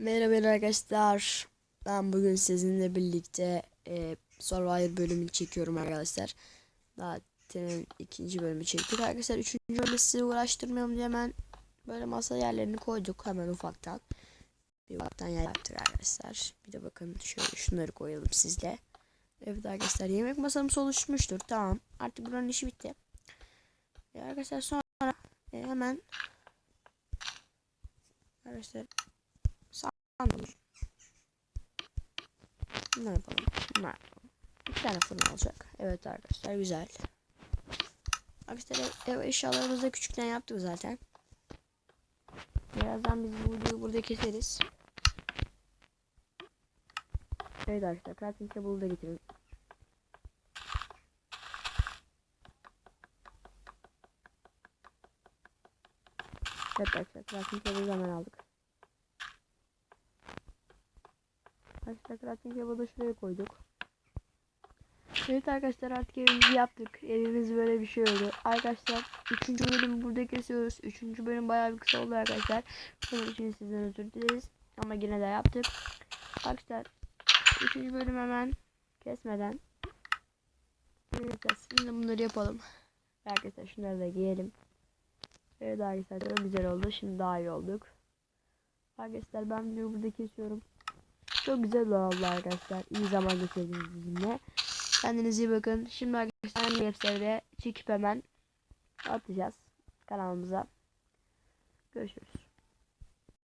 Merhaba arkadaşlar. Ben bugün sizinle birlikte e, Survivor bölümünü çekiyorum arkadaşlar. Daha ikinci bölümü çektik arkadaşlar. Üçüncü bölümü sizi uğraştırmayalım diye hemen böyle masa yerlerini koyduk hemen ufaktan. Bir ufaktan yer yaptık arkadaşlar. Bir de bakın şöyle şunları koyalım sizle. Evet arkadaşlar yemek masamız oluşmuştur. Tamam artık buranın işi bitti. E, arkadaşlar sonra e, hemen Arkadaşlar Anladım. Ne yapalım? Ne yapalım? İki tane fırın olacak. Evet arkadaşlar güzel. Arkadaşlar ev eşyalarımızı da küçükten yaptık zaten. Birazdan biz bu videoyu burada keseriz. Evet arkadaşlar crafting table'ı da getirin. Evet arkadaşlar crafting table'ı hemen aldık. Arkadaşlar crafting table'ı da şuraya koyduk. Evet arkadaşlar artık evimizi yaptık. Evimiz böyle bir şey oldu. Arkadaşlar 3. bölümü burada kesiyoruz. 3. bölüm bayağı bir kısa oldu arkadaşlar. Bunun için sizden özür dileriz. Ama yine de yaptık. Arkadaşlar 3. bölüm hemen kesmeden Arkadaşlar şimdi bunları yapalım. Arkadaşlar şunları da giyelim. Evet arkadaşlar güzel oldu. Şimdi daha iyi olduk. Arkadaşlar ben videoyu burada kesiyorum. Çok güzel oldu arkadaşlar. İyi zaman geçirdiniz bizimle. Kendinize iyi bakın. Şimdi arkadaşlar website'de çekip hemen atacağız kanalımıza. Görüşürüz.